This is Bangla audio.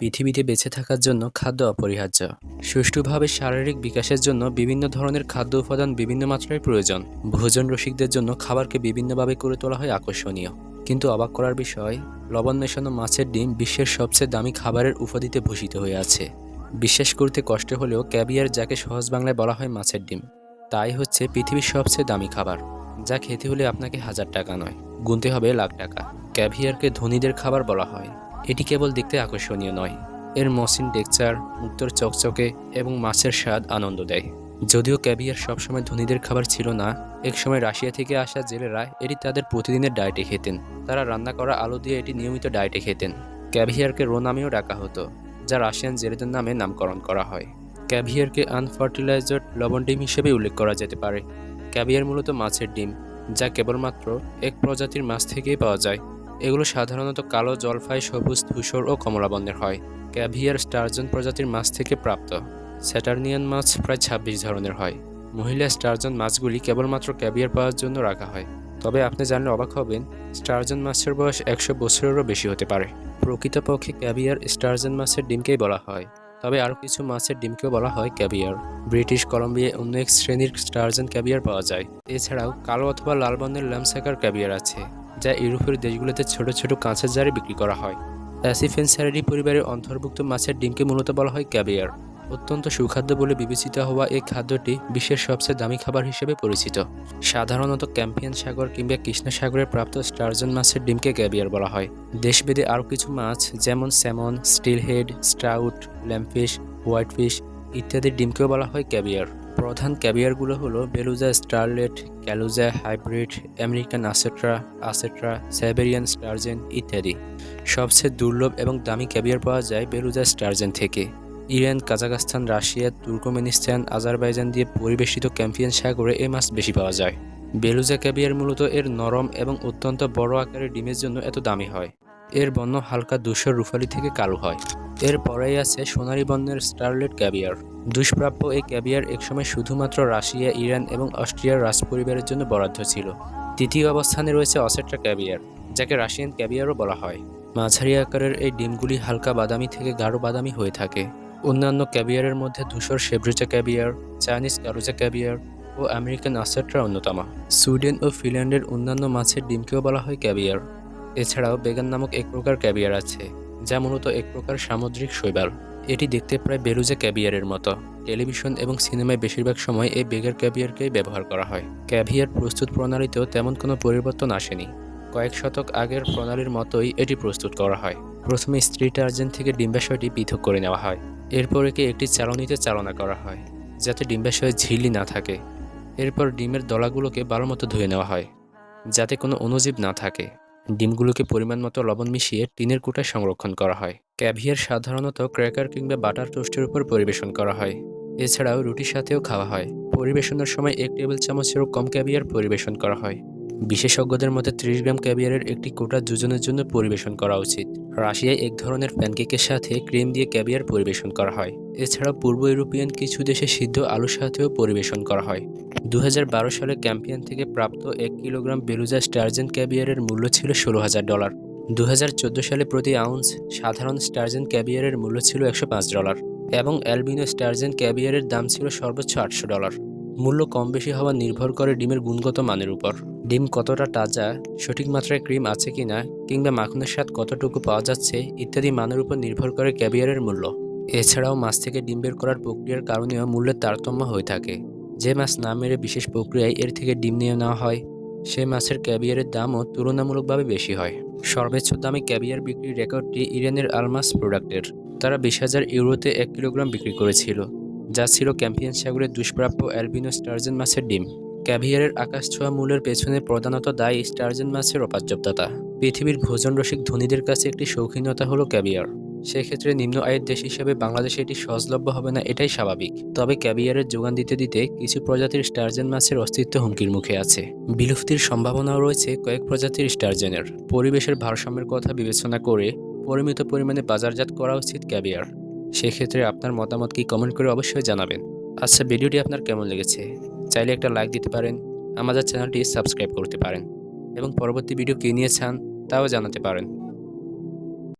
পৃথিবীতে বেঁচে থাকার জন্য খাদ্য অপরিহার্য। সুষ্ঠুভাবে শারীরিক বিকাশের জন্য বিভিন্ন ধরনের খাদ্য উপাদান বিভিন্ন মাত্রায় প্রয়োজন। ভোজন রসিকদের জন্য খাবারকে বিভিন্নভাবে করে তোলা হয় আকর্ষণীয়। কিন্তু অবাক করার বিষয় লবণ মেশানো মাছের ডিম বিশ্বের সবচেয়ে দামি খাবারের উপাধিতে ভূষিত হয়ে আছে। বিশ্বাস করতে কষ্ট হলেও ক্যাবিয়ার যাকে সহজ বাংলায় বলা হয় মাছের ডিম, তাই হচ্ছে পৃথিবীর সবচেয়ে দামি খাবার। যা খেতে হলে আপনাকে হাজার টাকা নয়, গুনতে হবে লাখ টাকা। ক্যাভিয়ারকে ধনীদের খাবার বলা হয়। এটি কেবল দেখতে আকর্ষণীয় নয়। এর মসৃণ টেক্সচার মুক্তর চকচকে এবং মাছের স্বাদ আনন্দ দেয়। যদিও ক্যাভিয়ার সবসময় ধনীদের খাবার ছিল না, একসময় রাশিয়া থেকে আসা জেলেরা এটি তাদের প্রতিদিনের ডায়েটে খেতেন। তারা রান্না করা আলু দিয়ে এটি নিয়মিত ডায়েটে খেতেন। ক্যাভিয়ারকে রো নামেও ডাকা হতো, যা রাশিয়ান জেলেদের নামে নামকরণ করা হয়। ক্যাভিয়ারকে আনফার্টিলাইজার লবণ ডিম হিসেবে উল্লেখ করা যেতে পারে। ক্যাভিয়ার মূলত মাছের ডিম, যা কেবলমাত্র এক প্রজাতির মাছ থেকেই পাওয়া যায়। এগুলো সাধারণত কালো জলফাই, সবুজ ধূসর ও কমলা বর্ণের হয়। ক্যাভিয়ার স্টারজন প্রজাতির মাছ থেকে প্রাপ্ত। স্যাটার্নিয়ান মাছ প্রায় ছাব্বিশ ধরনের হয়। মহিলা স্টারজন মাছগুলি কেবলমাত্র ক্যাভিয়ার পাওয়ার জন্য রাখা হয়। তবে আপনি জানলে অবাক হবেন, স্টারজন মাছের বয়স একশো বছরেরও বেশি হতে পারে। প্রকৃতপক্ষে ক্যাভিয়ার স্টারজন মাছের ডিমকেই বলা হয়। তবে আরও কিছু মাছের ডিমকেও বলা হয় ক্যাবিয়ার ব্রিটিশ কলম্বিয়ায় অন্য এক শ্রেণির স্টারজন ক্যাবিয়ার পাওয়া যায়। এছাড়াও কালো অথবা লাল বর্ণের ল্যামসাকার ক্যাভিয়ার আছে, যা ইউরোপের দেশগুলোতে ছোট ছোট কাঁচের জারে বিক্রি করা হয়। অ্যাসিফেন্সারিডি পরিবারের অন্তর্ভুক্ত মাছের ডিমকে মূলত বলা হয় ক্যাভিয়ার। অত্যন্ত সুখাদ্য বলে বিবেচিত হওয়া এই খাদ্যটি বিশ্বের সবচেয়ে দামি খাবার হিসেবে পরিচিত। সাধারণত ক্যাম্পিয়ান সাগর কিংবা কৃষ্ণ সাগরে প্রাপ্ত স্টারজন মাছের ডিমকে ক্যাবিয়ার বলা হয়। দেশভেদে আরও কিছু মাছ যেমন স্যামন, স্টিলহেড, স্ট্রাউট, ল্যাম্পফিশ, হোয়াইটফিশ ইত্যাদি ডিমকেও বলা হয় ক্যাবিয়ার। প্রধান ক্যাবিয়ারগুলো হলো beluga sterlet, kaluga hybrid, American osetra osetra Siberian sturgeon ইত্যাদি। সবচেয়ে দুর্লভ এবং দামি ক্যাবিয়ার পাওয়া যায় বেলুজা স্টারজেন থেকে। Iran, Kazakhstan, Russia, Turkmenistan, Azerbaijan দিয়ে পরিবেশিত ক্যাম্পিয়ান সাগরে এ মাছ বেশি পাওয়া যায়। বেলুজা ক্যাবিয়ার মূলত এর নরম এবং অত্যন্ত বড় আকারের ডিমের জন্য এত দামি হয়। এর বন্য হালকা ধূসর রুফালি থেকে কালো হয়। এর পরেই আছে সোনারি বর্ণের স্টারলেট ক্যাভিয়ার। দুষ্প্রাপ্য এই ক্যাবিয়ার একসময় শুধুমাত্র রাশিয়া, ইরান এবং অস্ট্রিয়ার রাজপরিবারের জন্য বরাদ্দ ছিল। তৃতীয় অবস্থানে রয়েছে অসেট্রা ক্যাবিয়ার যাকে রাশিয়ান ক্যাবিয়ারও বলা হয়। মাঝারি আকারের এই ডিমগুলি হালকা বাদামি থেকে গাঢ় বাদামি হয়ে থাকে। অন্যান্য ক্যাবিয়ারের মধ্যে ধূসর সেব্রুচা ক্যাবিয়ার চাইনিজ কারুজা ক্যাবিয়ার ও আমেরিকান আসেট্রা অন্যতম। সুইডেন ও ফিনল্যান্ডের অন্যান্য মাছের ডিমকেও বলা হয় ক্যাভিয়ার। এছাড়াও বেগান নামক এক প্রকার ক্যাভিয়ার আছে, যা মূলত এক প্রকার সামুদ্রিক শৈবাল। এটি দেখতে প্রায় বেলুজা ক্যাবিয়ারের মতো। টেলিভিশন এবং সিনেমায় বেশিরভাগ সময় এই বেগার ক্যাভিয়ারকেই ব্যবহার করা হয়। ক্যাভিয়ার প্রস্তুত প্রণালীতেও তেমন কোনো পরিবর্তন আসেনি। কয়েক শতক আগের প্রণালীর মতোই এটি প্রস্তুত করা হয়। প্রথমে স্ত্রী টার্জেন থেকে ডিম্বাশয়টি পৃথক করে নেওয়া হয়। এরপর একে একটি চালনিতে চালনা করা হয়, যাতে ডিম্বাশয়ে ঝিল্লি না থাকে। এরপর ডিমের দলাগুলোকে ভালো মতো ধুয়ে নেওয়া হয়, যাতে কোনো অণুজীব না থাকে। ডিমগুলোকে পরিমাণ মতো লবণ মিশিয়ে টিনের কুটায় সংরক্ষণ করা হয়। ক্যাভিয়ার সাধারণত ক্র্যাকার কিংবা বাটার টোস্টের উপর পরিবেশন করা হয়। এছাড়াও রুটির সাথেও খাওয়া হয়। পরিবেশনের সময় এক টেবিল চামচেরও কম ক্যাভিয়ার পরিবেশন করা হয়। বিশেষজ্ঞদের মতে ত্রিশ গ্রাম ক্যাভিয়ারের একটি কোটা দুজনের জন্য পরিবেশন করা উচিত। রাশিয়ায় এক ধরনের প্যানকেকের সাথে ক্রিম দিয়ে ক্যাভিয়ার পরিবেশন করা হয়। এছাড়া পূর্ব ইউরোপিয়ান কিছু দেশে সিদ্ধ আলুর সাথেও পরিবেশন করা হয়। দু হাজার বারো সালে ক্যাম্পিয়ান থেকে প্রাপ্ত এক কিলোগ্রাম বেলুজা স্টার্জেন ক্যাভিয়ারের মূল্য ছিল ষোলো হাজার ডলার। দু হাজার চোদ্দ সালে প্রতি আউন্স সাধারণ স্টার্জেন ক্যাভিয়ারের মূল্য ছিল একশো পাঁচ ডলার এবং অ্যালবিনো স্টার্জেন ক্যাভিয়ারের দাম ছিল সর্বোচ্চ আটশো ডলার। মূল্য কম বেশি হওয়া নির্ভর করে ডিমের গুণগত মানের উপর। ডিম কতটা তাজা, সঠিক মাত্রায় ক্রিম আছে কিনা, কিংবা মাখনের স্বাদ কতটুকু পাওয়া যাচ্ছে, ইত্যাদি মানের উপর নির্ভর করে ক্যাভিয়ারের মূল্য। এছাড়াও মাছ থেকে ডিম বের করার প্রক্রিয়ার কারণেও মূল্যের তারতম্য হয়ে থাকে। যে মাছ না মেরে বিশেষ প্রক্রিয়ায় এর থেকে ডিম নিয়ে নেওয়া হয়, সেই মাছের ক্যাভিয়ারের দামও তুলনামূলকভাবে বেশি হয়। সর্বোচ্চ দামে ক্যাভিয়ার বিক্রির রেকর্ডটি ইরানের আলমাস প্রোডাক্টের। তারা বিশ হাজার ইউরোতে এক কিলোগ্রাম বিক্রি করেছিল। যা ছিল ক্যাম্পিয়ান সাগরের দুষ্প্রাপ্য অ্যালবিনো স্টার্জেন মাছের ডিম। ক্যাভিয়ারের আকাশ ছোঁয়া মূল্যের পেছনে প্রধানত দায়ী স্টার্জেন মাছের অপাচ্যতা পৃথিবীর ভোজন রসিক ধনীদের কাছে একটি শৌখিনতা হলো ক্যাভিয়ার। সেক্ষেত্রে নিম্ন আয়ের দেশ হিসেবে বাংলাদেশে এটি সহজলভ্য হবে না, এটাই স্বাভাবিক। তবে ক্যাভিয়ারের যোগান দিতে দিতে কিছু প্রজাতির স্টার্জেন মাছের অস্তিত্ব হুমকির মুখে আছে। বিলুপ্তির সম্ভাবনাও রয়েছে কয়েক প্রজাতির স্টার্জেনের। পরিবেশের ভারসাম্যের কথা বিবেচনা করে পরিমিত পরিমাণে বাজারজাত করা উচিত ক্যাভিয়ার। সেক্ষেত্রে আপনার মতামত কি কমেন্ট করে অবশ্যই জানাবেন। আচ্ছা ভিডিওটি আপনার কেমন লেগেছে? চাইলে একটা লাইক দিতে পারেন, আমাদের চ্যানেলটি সাবস্ক্রাইব করতে পারেন এবং পরবর্তী ভিডিও কী নিয়ে চান, তাও জানাতে পারেন।